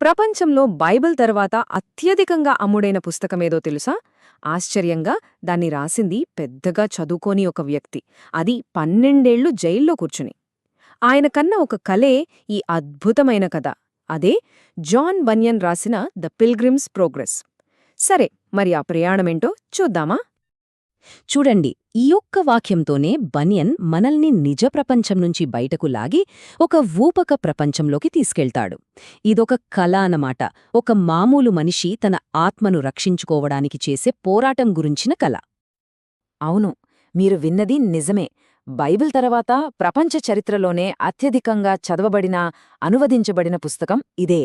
ప్రపంచంలో బైబిల్ తర్వాత అత్యధికంగా అమ్ముడైన పుస్తకమేదో తెలుసా? ఆశ్చర్యంగా దాన్ని రాసింది పెద్దగా చదువుకోని ఒక వ్యక్తి. అది పన్నెండేళ్ళు జైల్లో కూర్చుని. ఆయన కన్న ఒక కలే ఈ అద్భుతమైన కథ. అదే జాన్ బన్యన్ రాసిన ద పిల్గ్రిమ్స్ ప్రోగ్రెస్. సరే మరి ఆ ప్రయాణమేంటో చూద్దామా? చూడండి ఈ ఒక్క వాక్యంతోనే బనియన్ మనల్ని నిజ ప్రపంచం నుంచి బయటకు లాగి ఒక ఊపక ప్రపంచంలోకి తీసుకెళ్తాడు. ఇదొక కళ అన్నమాట. ఒక మామూలు మనిషి తన ఆత్మను రక్షించుకోవడానికి చేసే పోరాటం గురించిన కళ అవును మీరు విన్నది నిజమే. బైబిల్ తర్వాత ప్రపంచ చరిత్రలోనే అత్యధికంగా చదవబడిన అనువదించబడిన పుస్తకం ఇదే.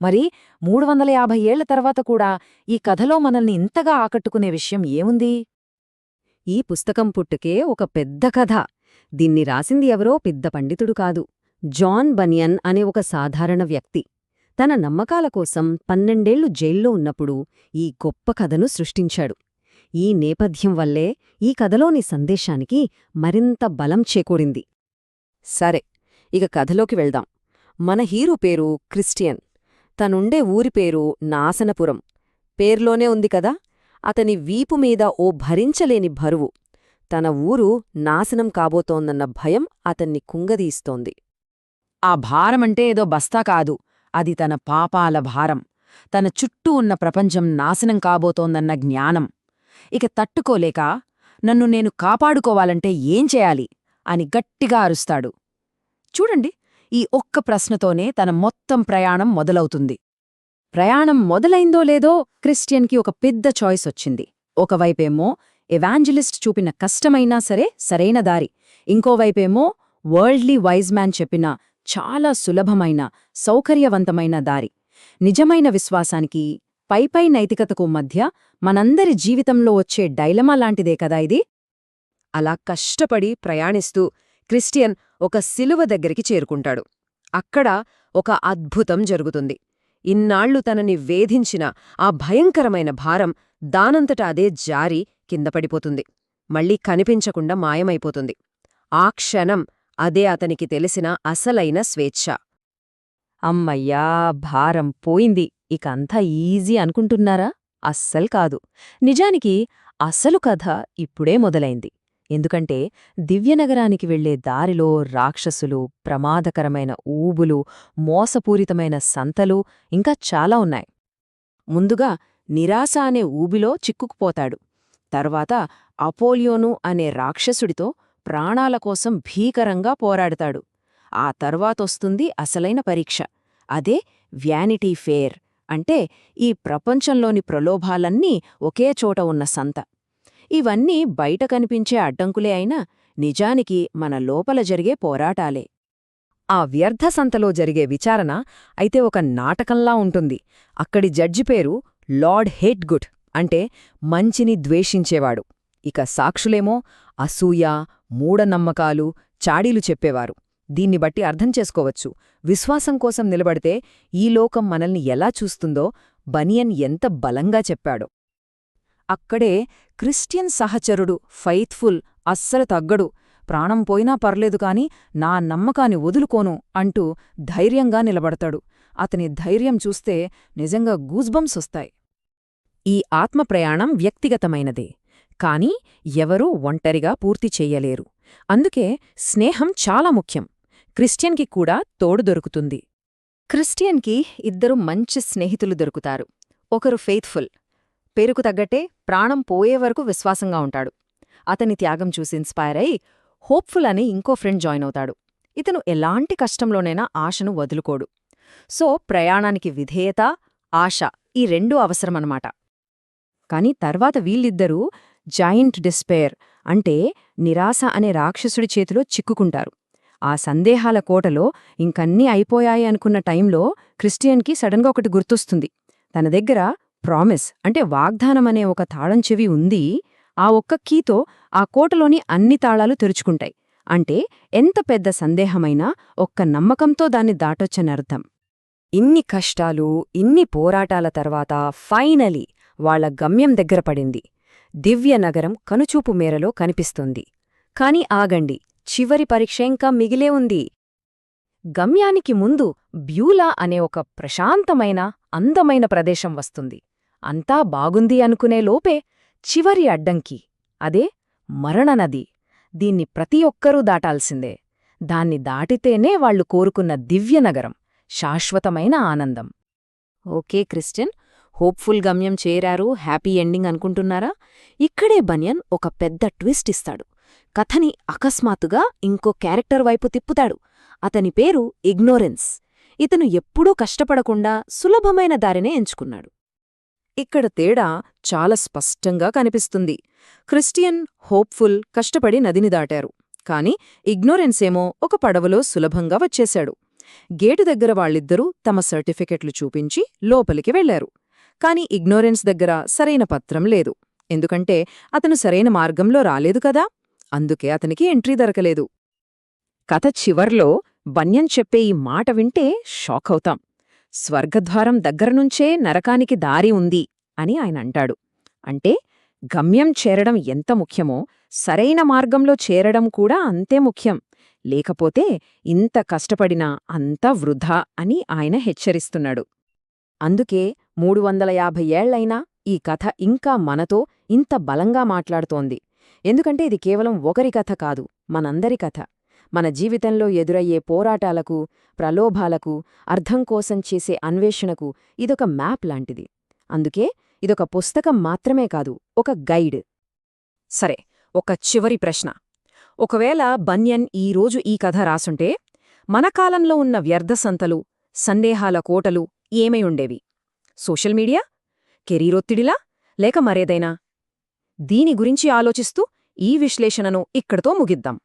మరి మూడు వందల యాభై ఏళ్ళ తర్వాత కూడా ఈ కథలో మనల్ని ఇంతగా ఆకట్టుకునే విషయం ఏముంది? ఈ పుస్తకం పుట్టుకే ఒక పెద్ద కథ. దీన్ని రాసింది ఎవరో పెద్ద పండితుడు కాదు. జాన్ బనియన్ అనే ఒక సాధారణ వ్యక్తి. తన నమ్మకాల కోసం పన్నెండేళ్ళు జైల్లో ఉన్నప్పుడు ఈ గొప్ప కథను సృష్టించాడు. ఈ నేపథ్యం వల్లే ఈ కథలోని సందేశానికి మరింత బలం చేకూరింది. సరే ఇక కథలోకి వెళ్దాం. మన హీరో పేరు క్రిస్టియన్. తనుండే ఊరి పేరు నాసనపురం. పేర్లోనే ఉంది కదా? అతని వీపు మీద ఓ భరించలేని బరువు. తన ఊరు నాశనం కాబోతోందన్న భయం అతన్ని కుంగదీస్తోంది. ఆ భారమంటే ఏదో బస్తా కాదు. అది తన పాపాల భారం. తన చుట్టూ ఉన్న ప్రపంచం నాశనం కాబోతోందన్న జ్ఞానం. ఇక తట్టుకోలేక నన్ను నేను కాపాడుకోవాలంటే ఏం చేయాలి? అని గట్టిగా అరుస్తాడు. చూడండి ఈ ఒక్క ప్రశ్నతోనే తన మొత్తం ప్రయాణం మొదలవుతుంది. ప్రయాణం మొదలైందో లేదో క్రిస్టియన్కి ఒక పెద్ద చాయిస్ వచ్చింది. ఒకవైపేమో ఎవాంజలిస్ట్ చూపిన కష్టమైనా సరే సరైన దారి. ఇంకోవైపేమో వరల్డ్లీ వైజ్ మ్యాన్ చెప్పిన చాలా సులభమైన సౌకర్యవంతమైన దారి. నిజమైన విశ్వాసానికి పైపై నైతికతకు మధ్య మనందరి జీవితంలో వచ్చే డైలమా లాంటిదే కదా ఇది? అలా కష్టపడి ప్రయాణిస్తూ క్రిస్టియన్ ఒక సిలువ దగ్గరికి చేరుకుంటాడు. అక్కడ ఒక అద్భుతం జరుగుతుంది. ఇన్నాళ్ళు తనని వేధించిన ఆ భయంకరమైన భారం దానంతట అదే జారి కిందపడిపోతుంది మళ్ళీ కనిపించకుండా మాయమైపోతుంది. ఆ క్షణం అదే అతనికి తెలిసిన అసలైన స్వేచ్ఛ. అమ్మయ్యా భారం పోయింది. ఇక అంతా ఈజీ అనుకుంటున్నారా? అస్సలు కాదు. నిజానికి అసలు కథ ఇప్పుడే మొదలైంది. ఎందుకంటే దివ్యనగరానికి వెళ్ళే దారిలో రాక్షసులు ప్రమాదకరమైన ఊబులు మోసపూరితమైన సంతలు ఇంకా చాలా ఉన్నాయి. ముందుగా నిరాశ అనే ఊబిలో చిక్కుకుపోతాడు. తర్వాత అపోలియోను అనే రాక్షసుడితో ప్రాణాల కోసం భీకరంగా పోరాడతాడు. ఆ తర్వాతొస్తుంది అసలైన పరీక్ష. అదే వ్యానిటీ ఫేర్ అంటే ఈ ప్రపంచంలోని ప్రలోభాలన్నీ ఒకే చోట ఉన్న సంత. ఇవన్నీ బయట కనిపించే అడ్డంకులే అయినా నిజానికి మన లోపల జరిగే పోరాటాలే. ఆ వ్యర్థ సంతలో జరిగే విచారణ అయితే ఒక నాటకంలా ఉంటుంది. అక్కడి జడ్జి పేరు లార్డ్ హేట్గుడ్ అంటే మంచిని ద్వేషించేవాడు. ఇక సాక్షులేమో అసూయ మూఢనమ్మకాలు చాడీలు చెప్పేవారు. దీన్ని బట్టి అర్థం చేసుకోవచ్చు. విశ్వాసం కోసం నిలబడితే ఈ లోకం మనల్ని ఎలా చూస్తుందో బనియన్ ఎంత బలంగా చెప్పాడో. అక్కడే క్రిస్టియన్ సహచరుడు ఫైత్ఫుల్ అస్సలు తగ్గడు. ప్రాణం పోయినా పర్లేదు కాని నా నమ్మకాన్ని వదులుకోను అంటూ ధైర్యంగా నిలబడతాడు. అతని ధైర్యం చూస్తే నిజంగా గూజ్బంస్ వస్తాయి. ఈ ఆత్మప్రయాణం వ్యక్తిగతమైనదే. కాని ఎవరూ ఒంటరిగా పూర్తి చెయ్యలేరు అందుకే స్నేహం చాలా ముఖ్యం. క్రిస్టియన్కి కూడా తోడు దొరుకుతుంది. క్రిస్టియన్కి ఇద్దరు మంచి స్నేహితులు దొరుకుతారు. ఒకరు ఫెయిత్ఫుల్ పేరుకు తగ్గట్టే ప్రాణం పోయే వరకు విశ్వాసంగా ఉంటాడు. అతని త్యాగం చూసి ఇన్స్పైర్ అయి హోప్ఫుల్ అని ఇంకో ఫ్రెండ్ జాయిన్ అవుతాడు. ఇతను ఎలాంటి కష్టంలోనైనా ఆశను వదులుకోడు. సో ప్రయాణానికి విధేయత ఆశ ఈ రెండూ అవసరమన్నమాట. కాని తర్వాత వీళ్ళిద్దరూ జాయింట్ డిస్పేర్ అంటే నిరాశ అనే రాక్షసుడి చేతిలో చిక్కుకుంటారు. ఆ సందేహాల కోటలో ఇంకన్నీ అయిపోయాయి అనుకున్న టైంలో క్రిస్టియన్కి సడన్గా ఒకటి గుర్తొస్తుంది. తన దగ్గర ప్రామిస్. అంటే వాగ్దానమనే ఒక తాళం చెవి ఉంది. ఆ ఒక్క కీతో ఆ కోటలోని అన్ని తాళాలు తెరుచుకుంటాయి. అంటే ఎంత పెద్ద సందేహమైనా ఒక్క నమ్మకంతో దాన్ని దాటొచ్చనర్థం. ఇన్ని కష్టాలు ఇన్ని పోరాటాల తర్వాత ఫైనలీ వాళ్ళ గమ్యం దగ్గర పడింది. దివ్యనగరం కనుచూపు మేరలో కనిపిస్తుంది. కాని ఆగండి చివరి పరీక్ష ఇంకా మిగిలే ఉంది. గమ్యానికి ముందు బ్యూలా అనే ఒక ప్రశాంతమైన అందమైన ప్రదేశం వస్తుంది. అంతా బాగుంది అనుకునే లోపే చివరి అడ్డంకి. అదే మరణనది దీన్ని ప్రతి ఒక్కరూ దాటాల్సిందే. దాన్ని దాటితేనే వాళ్ళు కోరుకున్న దివ్యనగరం శాశ్వతమైన ఆనందం. ఓకే క్రిస్టియన్ హోప్ఫుల్ గమ్యం చేరారు హ్యాపీ ఎండింగ్ అనుకుంటున్నారా? ఇక్కడే బనియన్ ఒక పెద్ద ట్విస్ట్ ఇస్తాడు. కథని అకస్మాత్తుగా ఇంకో క్యారెక్టర్ వైపు తిప్పుతాడు. అతని పేరు ఇగ్నోరెన్స్. ఇతను ఎప్పుడూ కష్టపడకుండా సులభమైన దారినే ఎంచుకున్నాడు. ఇక్కడ తేడా చాలా స్పష్టంగా కనిపిస్తుంది. క్రిస్టియన్ హోప్ఫుల్ కష్టపడి నదిని దాటారు. కాని ఇగ్నోరెన్సేమో ఒక పడవలో సులభంగా వచ్చేశాడు. గేటు దగ్గర వాళ్ళిద్దరూ తమ సర్టిఫికెట్లు చూపించి లోపలికి వెళ్ళారు కాని ఇగ్నోరెన్స్ దగ్గర సరైన పత్రం లేదు. ఎందుకంటే అతను సరైన మార్గంలో రాలేదు కదా? అందుకే అతనికి ఎంట్రీ దొరకలేదు. కథ చివర్లో బన్యం చెప్పే ఈ మాట వింటే షాక్ అవుతాం. స్వర్గద్వారం దగ్గరనుంచే నరకానికి దారి ఉంది అని ఆయన అంటాడు. అంటే గమ్యం చేరడం ఎంత ముఖ్యమో సరైన మార్గంలో చేరడం కూడా అంతే ముఖ్యం. లేకపోతే ఇంత కష్టపడినా అంతా వృధా అని ఆయన హెచ్చరిస్తున్నాడు. అందుకే మూడు వందల యాభై ఏళ్ళైనా ఈ కథ ఇంకా మనతో ఇంత బలంగా మాట్లాడుతోంది. ఎందుకంటే ఇది కేవలం ఒకరి కథ కాదు మనందరి కథ. మన జీవితంలో ఎదురయ్యే పోరాటాలకు ప్రలోభాలకు అర్థం కోసం చేసే అన్వేషణకు ఇదొక మ్యాప్ లాంటిది. అందుకే ఇదొక పుస్తకం మాత్రమే కాదు ఒక గైడ్. సరే ఒక చివరి ప్రశ్న. ఒకవేళ బన్యన్ ఈరోజు ఈ కథ రాసుంటే మన కాలంలో ఉన్న వ్యర్థసంతలు సందేహాల కోటలు ఏమై ఉండేవి? Social media? కెరీరొత్తిడిలా? లేక మరేదైనా? దీని గురించి ఆలోచిస్తూ ఈ విశ్లేషణను ఇక్కడితో ముగిద్దాం.